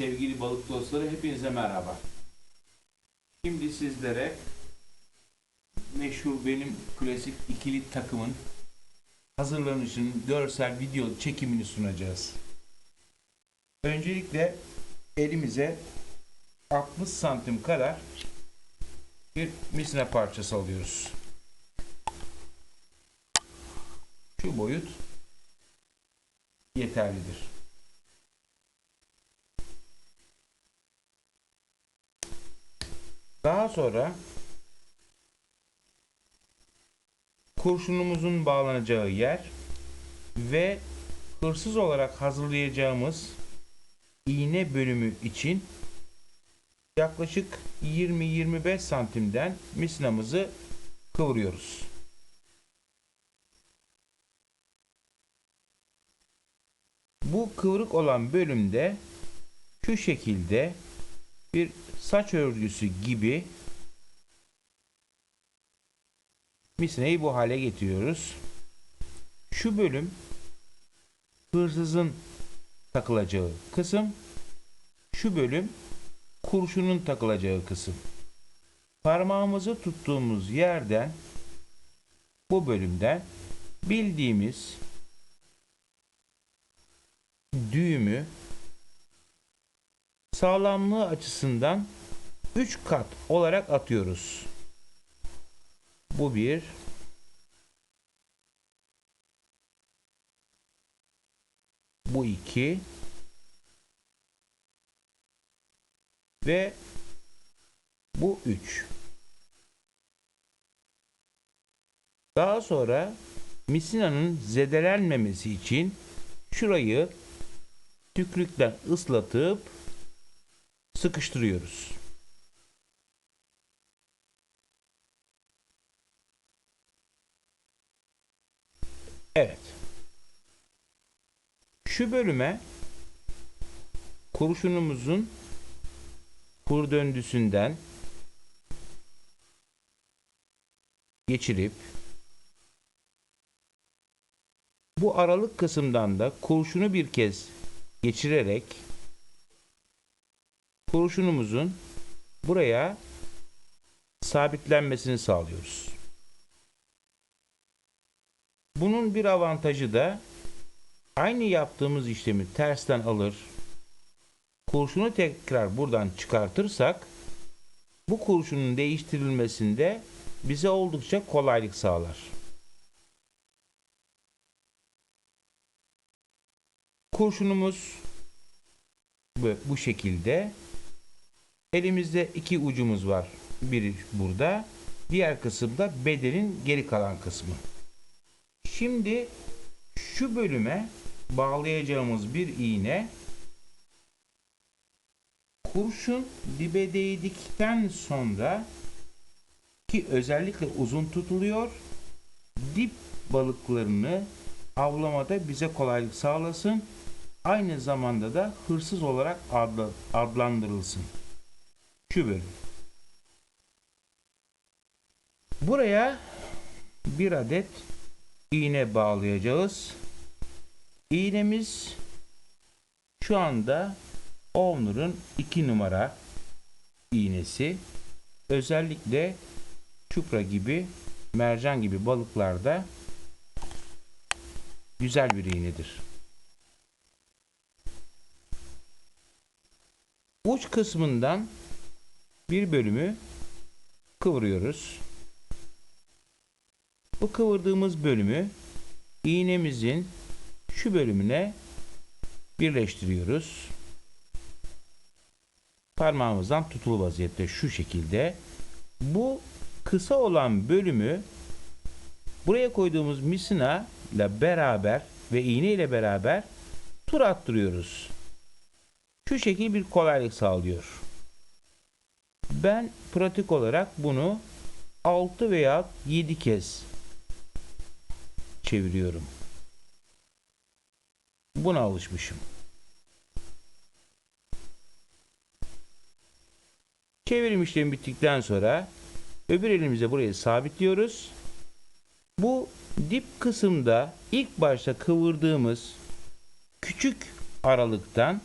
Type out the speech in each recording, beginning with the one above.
sevgili balık dostları hepinize merhaba. Şimdi sizlere meşhur benim klasik ikili takımın hazırlanışının görsel video çekimini sunacağız. Öncelikle elimize 60 santim kadar bir misina parçası alıyoruz. Şu boyut yeterlidir. Sonra kurşunumuzun bağlanacağı yer ve hırsız olarak hazırlayacağımız iğne bölümü için yaklaşık 20-25 santimden misinamızı kıvırıyoruz. Bu kıvrık olan bölümde şu şekilde bir saç örgüsü gibi misineyi bu hale getiriyoruz. Şu bölüm hırsızın takılacağı kısım. Şu bölüm kurşunun takılacağı kısım. Parmağımızı tuttuğumuz yerden bu bölümden bildiğimiz düğümü sağlamlığı açısından 3 kat olarak atıyoruz. Bu bir. Bu iki. Ve bu üç. Daha sonra misinanın zedelenmemesi için şurayı tükrükten ıslatıp sıkıştırıyoruz. Evet. Şu bölüme kurşunumuzun kur döndüsünden geçirip bu aralık kısımdan da kurşunu bir kez geçirerek kurşunumuzun buraya sabitlenmesini sağlıyoruz. Bunun bir avantajı da aynı yaptığımız işlemi tersten alır, kurşunu tekrar buradan çıkartırsak bu kurşunun değiştirilmesinde bize oldukça kolaylık sağlar. Kurşunumuz bu, şekilde. Elimizde iki ucumuz var. Biri burada, diğer kısımda bedenin geri kalan kısmı. Şimdi şu bölüme bağlayacağımız bir iğne kurşun dibe değdikten sonra ki özellikle uzun tutuluyor dip balıklarını avlamada bize kolaylık sağlasın aynı zamanda da hırsız olarak adla, adlandırılsın. Şu bölüm. Buraya bir adet iğne bağlayacağız iğnemiz şu anda Ovnur'un 2 numara iğnesi özellikle çupra gibi mercan gibi balıklarda güzel bir iğnedir. Uç kısmından bir bölümü kıvırıyoruz. Bu kıvırdığımız bölümü iğnemizin şu bölümüne birleştiriyoruz parmağımızdan tutulu vaziyette şu şekilde. Bu kısa olan bölümü buraya koyduğumuz misina ile beraber ve iğne ile beraber tur attırıyoruz. Şu şekil bir kolaylık sağlıyor. Ben pratik olarak bunu 6 veya 7 kez çeviriyorum. Buna alışmışım. Çevirim işlemi bittikten sonra öbür elimize burayı sabitliyoruz. Bu dip kısımda ilk başta kıvırdığımız küçük aralıktan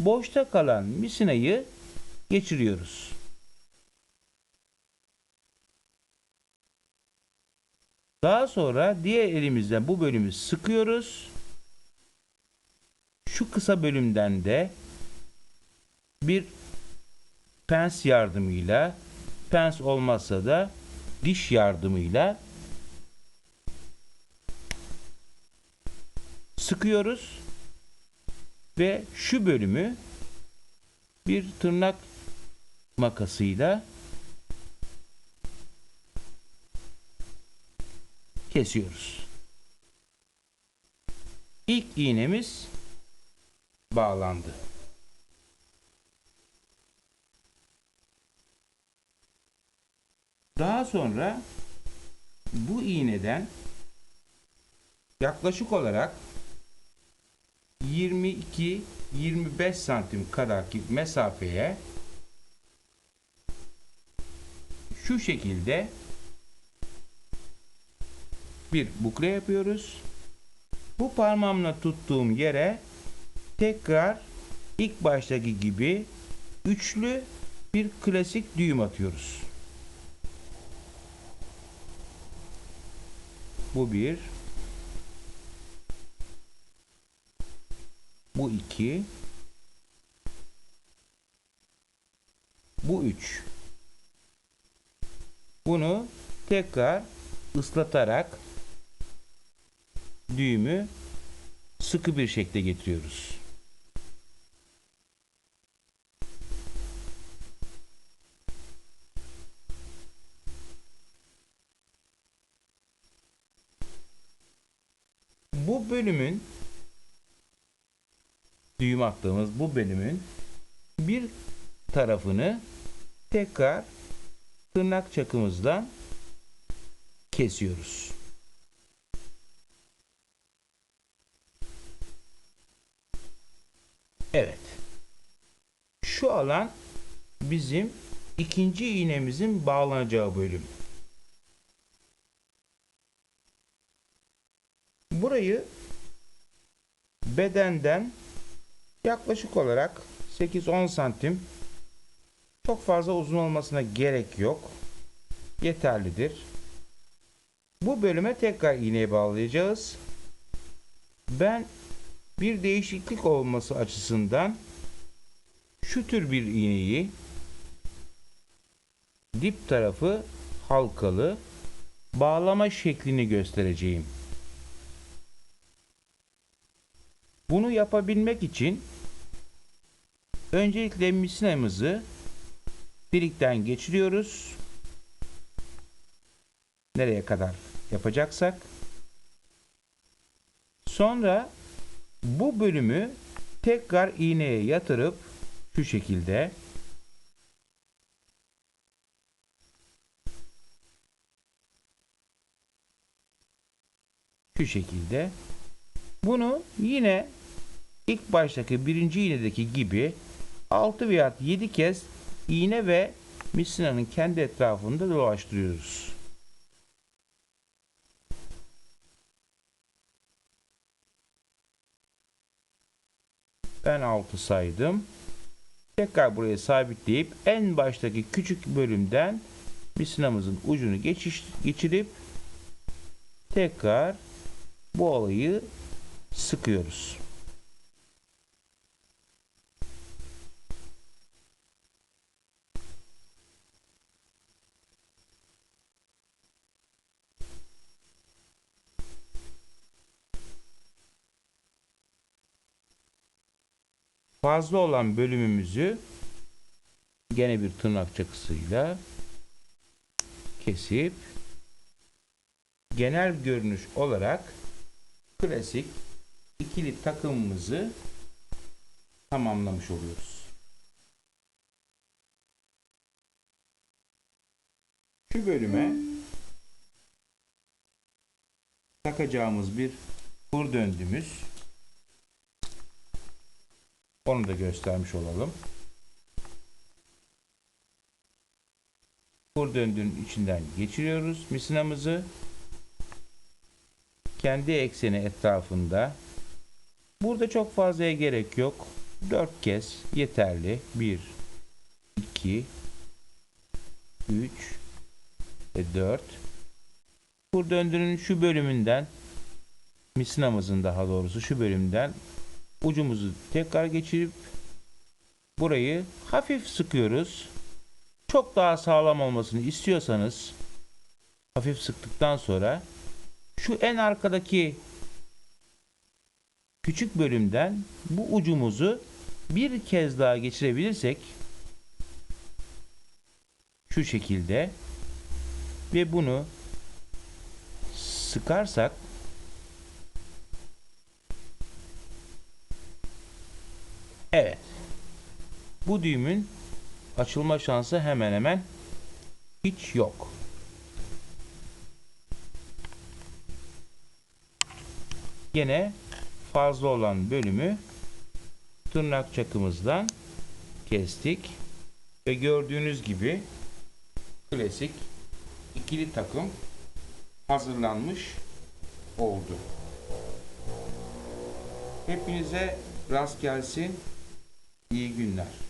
boşta kalan misinayı geçiriyoruz. Daha sonra diğer elimizden bu bölümü sıkıyoruz. Şu kısa bölümden de bir pens yardımıyla pens olmazsa da diş yardımıyla sıkıyoruz ve şu bölümü bir tırnak makasıyla kesiyoruz. İlk iğnemiz bağlandı. Daha sonra bu iğneden yaklaşık olarak 22-25 santim kadarki mesafeye şu şekilde bir bukle yapıyoruz. Bu parmağımla tuttuğum yere tekrar ilk baştaki gibi üçlü bir klasik düğüm atıyoruz. Bu bir. Bu iki. Bu üç. Bunu tekrar ıslatarak düğümü sıkı bir şekilde getiriyoruz. Bu bölümün düğüm attığımız bu bölümün bir tarafını tekrar tırnak çakımızdan kesiyoruz. Evet. Şu alan bizim ikinci iğnemizin bağlanacağı bölüm. Burayı bedenden yaklaşık olarak 8-10 santim çok fazla uzun olmasına gerek yok. Yeterlidir. Bu bölüme tekrar iğneyi bağlayacağız. Ben bir değişiklik olması açısından şu tür bir iğneyi dip tarafı halkalı bağlama şeklini göstereceğim. Bunu yapabilmek için öncelikle misinamızı birikten geçiriyoruz. Nereye kadar yapacaksak. Sonra bu bölümü tekrar iğneye yatırıp şu şekilde şu şekilde bunu yine ilk baştaki birinci iğnedeki gibi 6 veya 7 kez iğne ve misinanın kendi etrafında dolaştırıyoruz. Ben 6 saydım. Tekrar buraya sabitleyip en baştaki küçük bölümden misinamızın ucunu geçiş, geçirip tekrar bu olayı sıkıyoruz. Fazla olan bölümümüzü gene bir tırnak çakısıyla kesip genel görünüş olarak klasik ikili takımımızı tamamlamış oluyoruz. Şu bölüme takacağımız bir kur döndüğümüz onu da göstermiş olalım. Kur döndüğünün içinden geçiriyoruz misinamızı. Kendi ekseni etrafında. Burada çok fazlaya gerek yok. 4 kez yeterli. 1 2 3 ve 4 Kur döndürünün şu bölümünden misinamızın daha doğrusu şu bölümden ucumuzu tekrar geçirip burayı hafif sıkıyoruz. Çok daha sağlam olmasını istiyorsanız hafif sıktıktan sonra şu en arkadaki küçük bölümden bu ucumuzu bir kez daha geçirebilirsek şu şekilde ve bunu sıkarsak evet bu düğümün açılma şansı hemen hemen hiç yok. Gene fazla olan bölümü tırnak çakımızdan kestik ve gördüğünüz gibi klasik ikili takım hazırlanmış oldu. Hepinize rast gelsin. İyi günler.